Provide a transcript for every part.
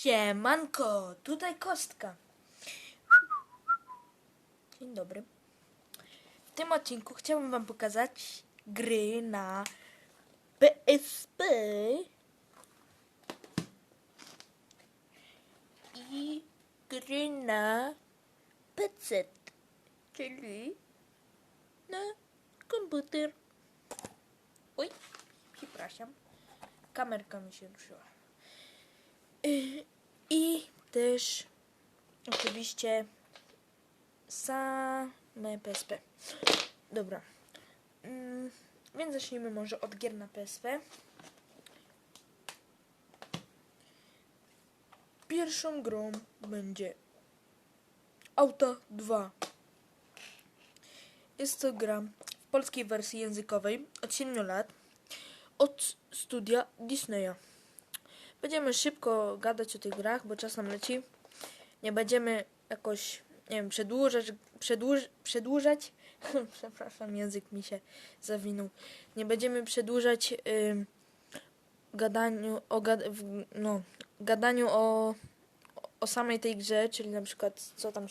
Siemanko, tutaj Kostka. Dzień dobry. W tym odcinku chciałbym wam pokazać gry na PSP i gry na PC, czyli na komputer. Oj, przepraszam. Kamerka mi się ruszyła. I też oczywiście same PSP. Dobra. Mm, Więc zacznijmy może od gier na PSP. Pierwszą grą będzie Auto 2. Jest to gra w polskiej wersji językowej od 7 lat od studia Disneya. Będziemy szybko gadać o tych grach, bo czas nam leci. Nie będziemy jakoś, nie wiem, przedłużać, przedłuż, przedłużać. Przepraszam, język mi się zawinął. Nie będziemy przedłużać gadaniu o, gad, no, gadaniu o, o samej tej grze, czyli na przykład co tam,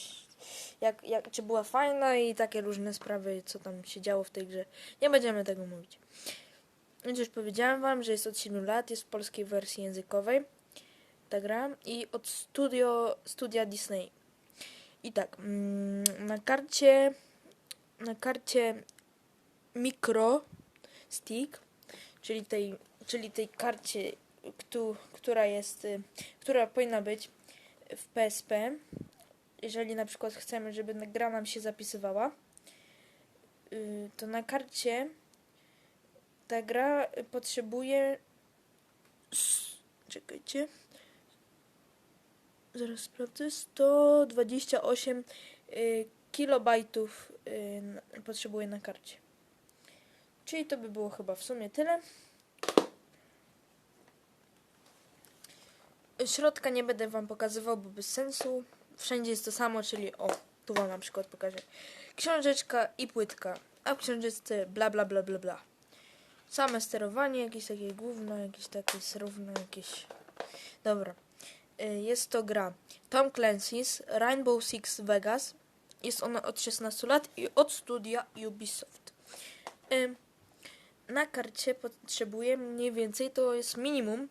jak, jak, czy była fajna i takie różne sprawy, co tam się działo w tej grze. Nie będziemy tego mówić. Więc już powiedziałem wam, że jest od 7 lat, jest w polskiej wersji językowej ta gra i od studio, studia Disney. I tak, mm, na karcie na karcie micro stick, czyli tej, czyli tej karcie, któ- która jest, y, która powinna być w PSP, jeżeli na przykład chcemy, żeby gra nam się zapisywała, y, to na karcie ta gra potrzebuje. Czekajcie. Zaraz sprawdzę. 128 y, kilobajtów y, potrzebuje na karcie. Czyli to by było chyba w sumie tyle. Środka nie będę wam pokazywał, bo bez sensu. Wszędzie jest to samo, czyli o, tu wam na przykład pokażę. Książeczka i płytka. A w książeczce bla bla bla bla bla same sterowanie, jakieś takie gówno, jakieś takie równo, jakieś... Dobra. Y, Jest to gra Tom Clancy's Rainbow Six Vegas. Jest ona od 16 lat i od studia Ubisoft. Y, Na karcie potrzebuję mniej więcej, to jest minimum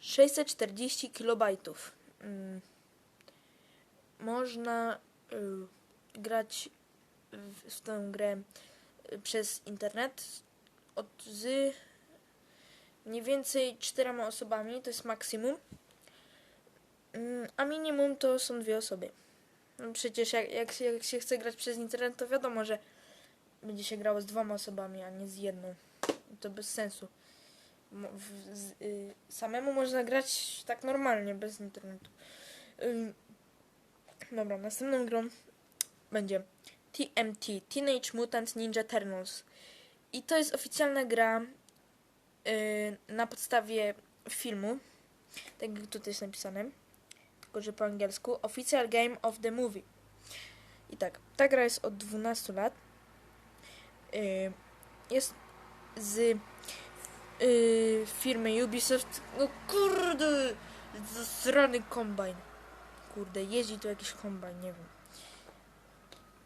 640 kilobajtów. Mm. Można y, grać w, tę grę y, przez internet od z mniej więcej czterema osobami, to jest maksimum. Mm, A minimum to są dwie osoby. No przecież jak, jak, się, jak się chce grać przez internet, to wiadomo, że będzie się grało z dwoma osobami, a nie z jedną. To bez sensu. W- z, y, samemu można grać tak normalnie, bez internetu. Dobra, następną grą będzie TMT, Teenage Mutant Ninja Turtles. I to jest oficjalna gra y, na podstawie filmu. Tak jak tutaj jest napisane. Tylko, że po angielsku. Official Game of the Movie. I tak, ta gra jest od 12 lat. Y, jest z y, firmy Ubisoft. No kurde! Zasrany kombajn. Kurde, jeździ tu jakiś kombajn, nie wiem.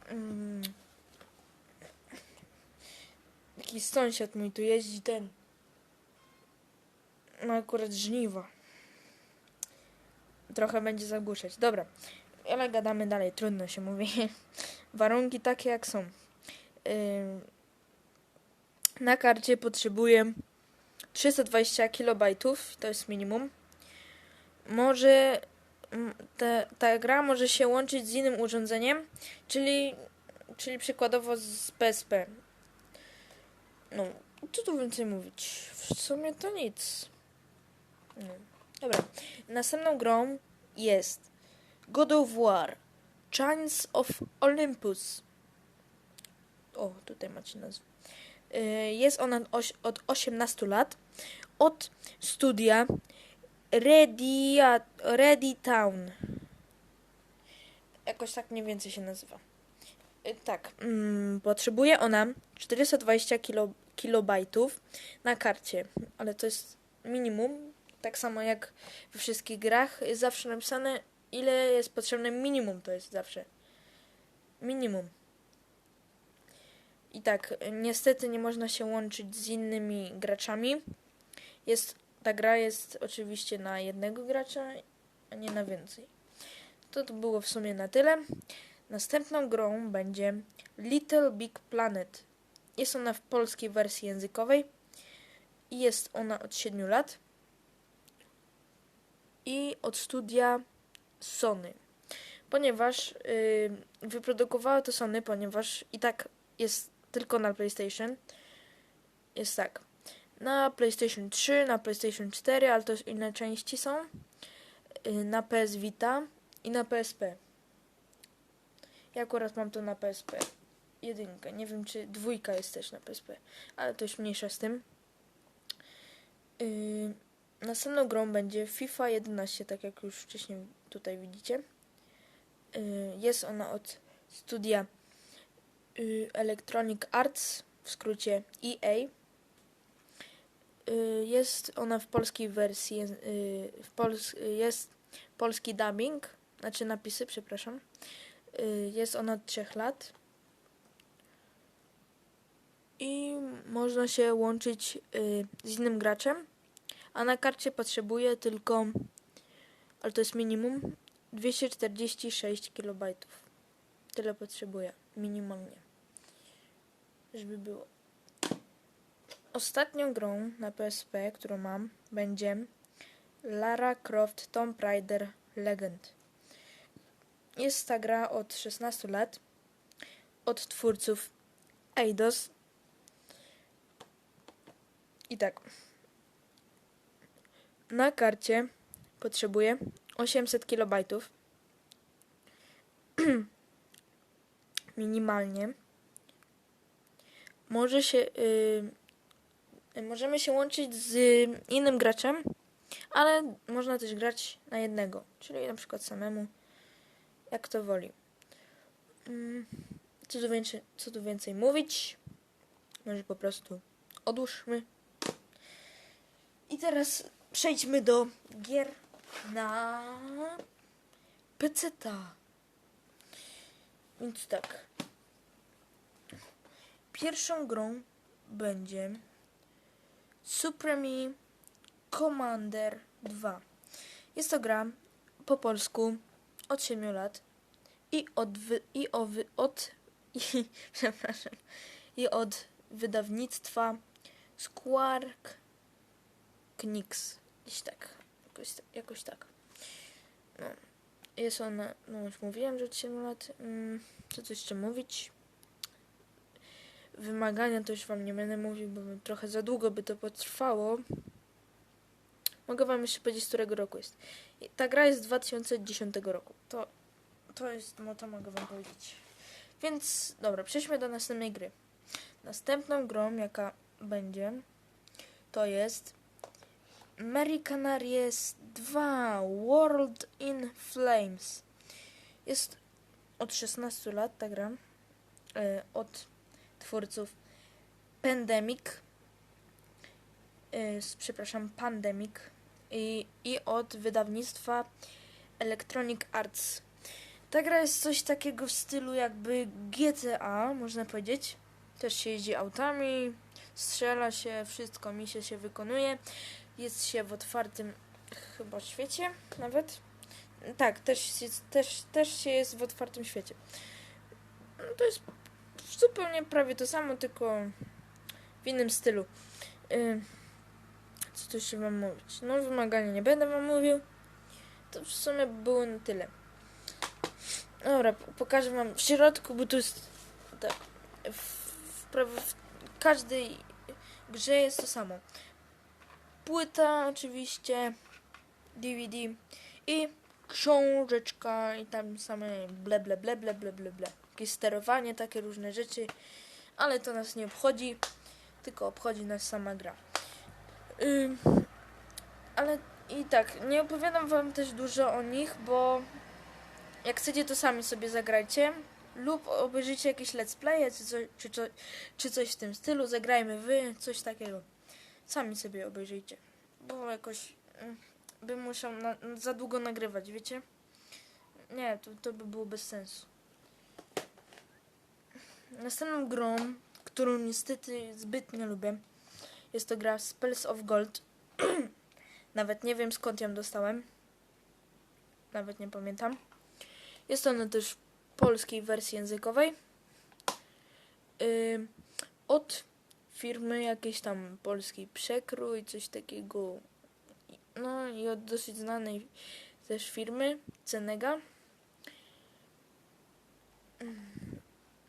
Mm. Jakiś sąsiad mój tu jeździ ten. Ma akurat żniwa. Trochę będzie zagłuszać. Dobra. Ale gadamy dalej. Trudno się mówi. Warunki takie jak są. Na karcie potrzebuję 320 kilobajtów. To jest minimum. Może ta, ta gra może się łączyć z innym urządzeniem, czyli, czyli przykładowo z PSP. No, co tu więcej mówić? W sumie to nic. No. Dobra. Następną grą jest God of War. Chance of Olympus. O, tutaj macie nazwę. Y, Jest ona od 18 lat. Od studia Ready, Ready Town. Jakoś tak mniej więcej się nazywa. Y, Tak, mm, potrzebuje ona 420 kilo, kilobajtów na karcie, ale to jest minimum, tak samo jak we wszystkich grach, jest zawsze napisane, ile jest potrzebne minimum, to jest zawsze. Minimum. I tak, niestety nie można się łączyć z innymi graczami. Jest, ta gra jest oczywiście na jednego gracza, a nie na więcej. To, to było w sumie na tyle. Następną grą będzie Little Big Planet. Jest ona w polskiej wersji językowej i jest ona od 7 lat i od studia Sony. Ponieważ yy, wyprodukowała to Sony, ponieważ i tak jest tylko na PlayStation. Jest tak. Na PlayStation 3, na PlayStation 4, ale to inne części są. Yy, na PS Vita i na PSP. Ja akurat mam to na PSP. Jedynkę. Nie wiem, czy dwójka jest też na PSP. Ale to już mniejsza z tym. Yy, następną grą będzie FIFA 11, tak jak już wcześniej tutaj widzicie. Yy, jest ona od studia yy, Electronic Arts, w skrócie EA. Yy, jest ona w polskiej wersji, yy, w pols jest polski dubbing, znaczy napisy, przepraszam. Yy, jest ona od 3 lat. I można się łączyć yy, z innym graczem a na karcie potrzebuję tylko, ale to jest minimum, 246 KB. Tyle potrzebuję, minimalnie, żeby było. Ostatnią grą na PSP, którą mam, będzie Lara Croft Tomb Raider Legend. Jest ta gra od 16 lat, od twórców Eidos. I tak, na karcie potrzebuję 800 KB. Minimalnie. Może się, yy, możemy się łączyć z innym graczem, ale można też grać na jednego, czyli na przykład samemu, jak to woli. Yy, co, tu więcej, co tu więcej mówić? Może po prostu odłóżmy. I teraz przejdźmy do gier na PC-ta. Więc tak. Pierwszą grą będzie Supreme Commander 2. Jest to gra po polsku od 7 lat i od wy, i o wy, od i, przepraszam i od wydawnictwa Squark Knix. Gdzieś tak. Jakoś, jakoś tak. No. Jest ona, no już mówiłem, że od 7 lat. Mm, co tu jeszcze mówić? Wymagania to już wam nie będę mówił, bo trochę za długo by to potrwało. Mogę wam jeszcze powiedzieć, z którego roku jest. Ta gra jest z 2010 roku. To, to jest, no to mogę wam powiedzieć. Więc, dobra, przejdźmy do następnej gry. Następną grą, jaka będzie, to jest Americanaries 2 World in Flames. Jest od 16 lat ta gra. E, od twórców Pandemic. E, przepraszam, Pandemic. I, I od wydawnictwa Electronic Arts. Ta gra jest coś takiego w stylu jakby GTA, można powiedzieć. Też się jeździ autami, strzela się, wszystko mi się, się wykonuje jest się w otwartym chyba świecie nawet. Tak, też, też, też się jest w otwartym świecie. No to jest zupełnie prawie to samo, tylko w innym stylu. Yy, co tu jeszcze wam mówić? No wymagania nie będę wam mówił. To w sumie było na tyle. Dobra, pokażę wam w środku, bo tu jest tak. W, w, w każdej grze jest to samo płyta oczywiście, DVD i książeczka i tam same ble ble ble ble ble ble ble. Jakieś sterowanie, takie różne rzeczy, ale to nas nie obchodzi, tylko obchodzi nas sama gra. Yy, ale i tak, nie opowiadam wam też dużo o nich, bo jak chcecie to sami sobie zagrajcie lub obejrzyjcie jakieś let's play, czy, co, czy, czy coś w tym stylu, zagrajmy wy, coś takiego. Sami sobie obejrzyjcie. Bo jakoś mm, bym musiał na, za długo nagrywać, wiecie? Nie, to, to by było bez sensu. Następną grą, którą niestety zbyt nie lubię, jest to gra Spells of Gold. Nawet nie wiem skąd ją dostałem. Nawet nie pamiętam. Jest ona też w polskiej wersji językowej. Ym, od firmy jakiejś tam polskiej przekrój, coś takiego. No i od dosyć znanej też firmy, Cenega. Mm,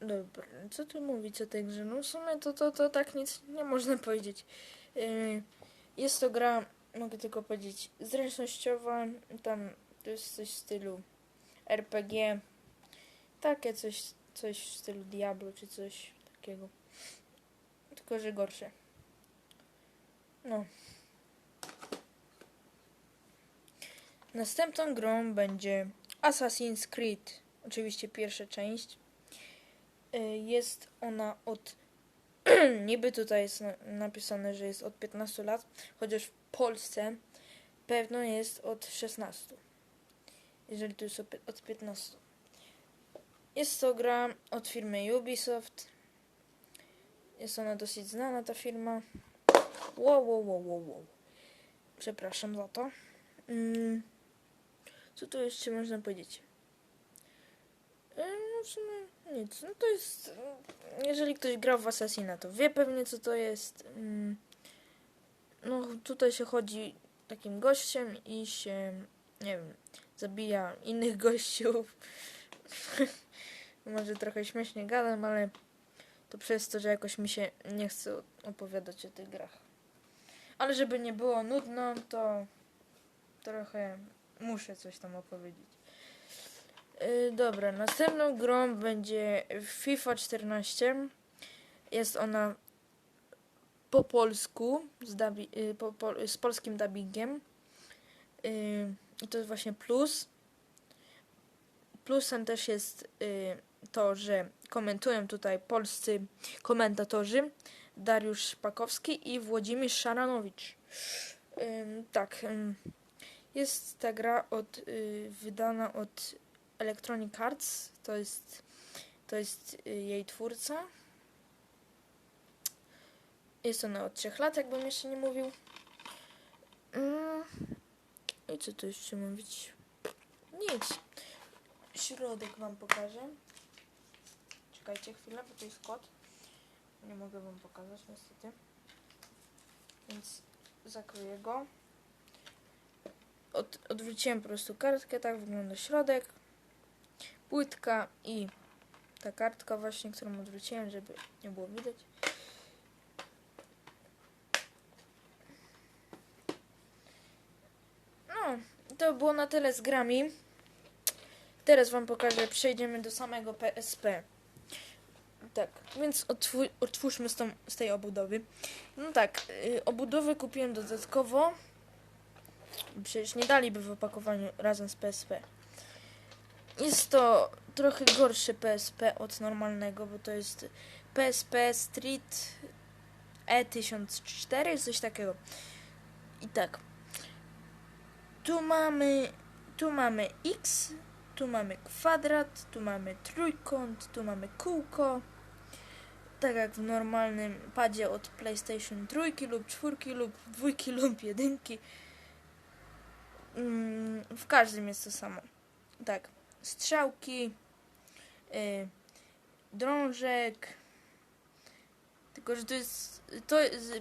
Dobra, co tu mówić o tej grze? No w sumie to, to, to tak nic nie można powiedzieć. Yy, Jest to gra, mogę tylko powiedzieć, zręcznościowa. Tam to jest coś w stylu RPG. Takie coś, coś w stylu Diablo czy coś takiego. Tylko, że gorsze. No. Następną grą będzie Assassin's Creed. Oczywiście pierwsza część. Y, Jest ona od. Niby tutaj jest na- napisane, że jest od 15 lat, chociaż w Polsce pewno jest od 16. Jeżeli tu jest od 15. Jest to gra od firmy Ubisoft. Jest ona dosyć znana, ta firma. Wow, wow, wow, wow, wow. Przepraszam za to. Mm. Co tu jeszcze można powiedzieć? E, No w sumie nic. No to jest... Jeżeli ktoś grał w Assassina, to wie pewnie co to jest. Mm. No tutaj się chodzi takim gościem i się, nie wiem, zabija innych gościów. Może trochę śmiesznie gadam, ale to przez to, że jakoś mi się nie chce opowiadać o tych grach. Ale żeby nie było nudno, to trochę muszę coś tam opowiedzieć. Yy, dobra, następną grą będzie FIFA 14. Jest ona po polsku, z, dubi- yy, po, z polskim dubbingiem. Yy, I to jest właśnie plus. Plusem też jest to, że komentują tutaj polscy komentatorzy Dariusz Szpakowski i Włodzimierz Szaranowicz. Ym, tak, ym, jest ta gra od, y, wydana od Electronic Arts, to jest, to jest y, jej twórca. Jest ona od 3 lat, jakbym jeszcze nie mówił. Mm, I co tu jeszcze mówić? Nic. Środek wam pokażę. Czekajcie chwilę, bo to jest kod. Nie mogę wam pokazać niestety. Więc zakryję go. Od, odwróciłem po prostu kartkę, tak wygląda środek. Płytka i ta kartka właśnie, którą odwróciłem, żeby nie było widać. No, to było na tyle z grami. Teraz wam pokażę, przejdziemy do samego PSP. Tak, więc otwór, otwórzmy z, tą, z tej obudowy. No tak, y, obudowę kupiłem dodatkowo. Przecież nie daliby w opakowaniu razem z PSP. Jest to trochę gorsze PSP od normalnego, bo to jest PSP Street E1004, coś takiego. I tak. Tu mamy, tu mamy X, tu mamy kwadrat, tu mamy trójkąt, tu mamy kółko. Tak jak w normalnym padzie od PlayStation trójki lub czwórki lub dwójki lub jedynki. Mm, w każdym jest to samo. Tak. Strzałki, y, drążek. Tylko, że to jest. To jest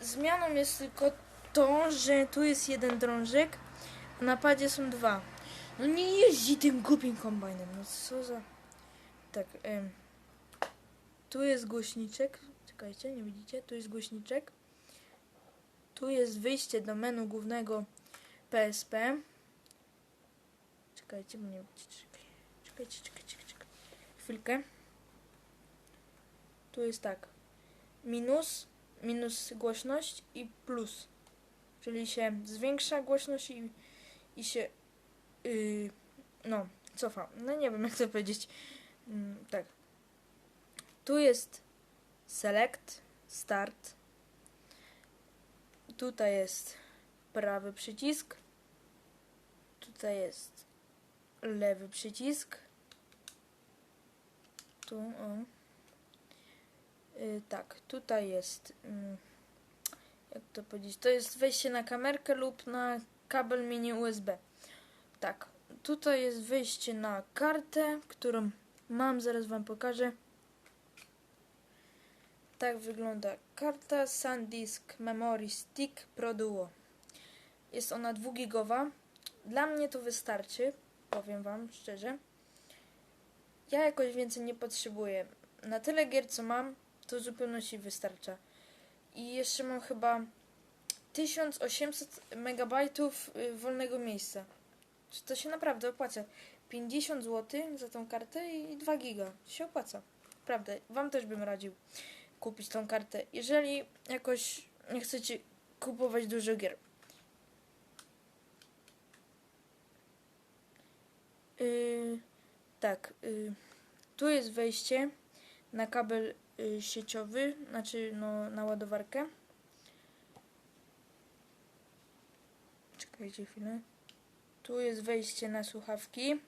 zmianą jest tylko to, że tu jest jeden drążek, a na padzie są dwa. No nie jeździ tym głupim kombajnem. No co za. Tak. Ym. Tu jest głośniczek. Czekajcie, nie widzicie? Tu jest głośniczek. Tu jest wyjście do menu głównego PSP. Czekajcie, bo nie widzicie. Czekajcie, czekajcie, czekajcie. Chwilkę. Tu jest tak. Minus, minus głośność i plus. Czyli się zwiększa głośność i, i się yy, no, cofa. No nie wiem jak to powiedzieć. Mm, tak. Tu jest select, start. Tutaj jest prawy przycisk. Tutaj jest lewy przycisk. Tu, o. Y, tak, tutaj jest. mm, jak to powiedzieć? To jest wejście na kamerkę lub na kabel mini USB. Tak, tutaj jest wejście na kartę, którą mam, zaraz Wam pokażę. Tak wygląda karta SanDisk Memory Stick Pro Duo. Jest ona 2 gigowa. Dla mnie to wystarczy, powiem Wam szczerze. Ja jakoś więcej nie potrzebuję. Na tyle gier, co mam, to w zupełności wystarcza. I jeszcze mam chyba 1800 megabajtów y, wolnego miejsca. Czy to się naprawdę opłaca? 50 zł za tą kartę i 2 giga. Się opłaca. Prawda. Wam też bym radził kupić tą kartę. Jeżeli jakoś nie chcecie kupować dużo gier. Yy, tak. Yy, tu jest wejście na kabel y, sieciowy, znaczy no, na ładowarkę. Czekajcie chwilę. Tu jest wejście na słuchawki,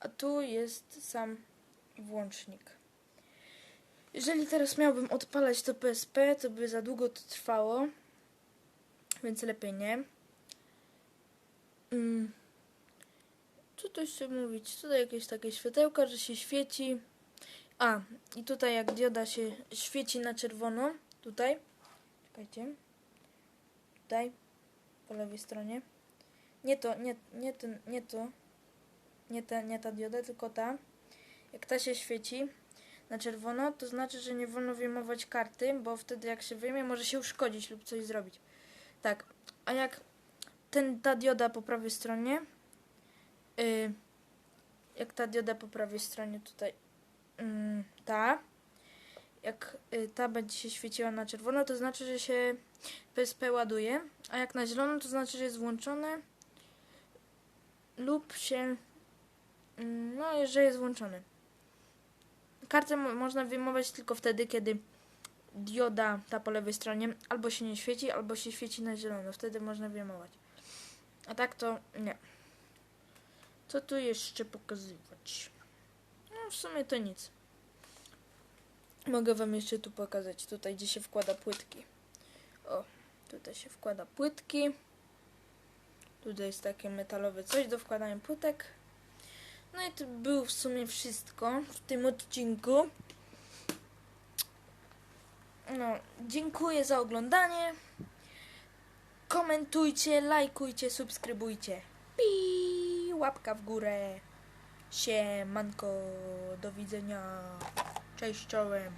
a tu jest sam włącznik. Jeżeli teraz miałbym odpalać to PSP, to by za długo to trwało, więc lepiej nie. Mm. Co tu jeszcze mówić? Tutaj jakieś takie światełka, że się świeci. A, i tutaj jak dioda się świeci na czerwono, tutaj, czekajcie, tutaj, po lewej stronie, nie to, nie, nie ten, nie to, nie ta, nie ta dioda, tylko ta, jak ta się świeci na czerwono, to znaczy, że nie wolno wyjmować karty, bo wtedy jak się wyjmie, może się uszkodzić lub coś zrobić. Tak, a jak ten, ta dioda po prawej stronie, y, jak ta dioda po prawej stronie tutaj, mm, ta, jak y, ta będzie się świeciła na czerwono, to znaczy, że się PSP ładuje, a jak na zielono, to znaczy, że jest włączone lub się, mm, no, że jest włączony. Kartę mo- można wyjmować tylko wtedy, kiedy dioda ta po lewej stronie albo się nie świeci, albo się świeci na zielono. Wtedy można wyjmować. A tak to nie. Co tu jeszcze pokazywać? No w sumie to nic. Mogę wam jeszcze tu pokazać, tutaj gdzie się wkłada płytki. O, tutaj się wkłada płytki. Tutaj jest takie metalowe coś do wkładania płytek. No i to było w sumie wszystko w tym odcinku. No, dziękuję za oglądanie. Komentujcie, lajkujcie, subskrybujcie. Pi, łapka w górę. Siemanko, do widzenia. Cześć czołem.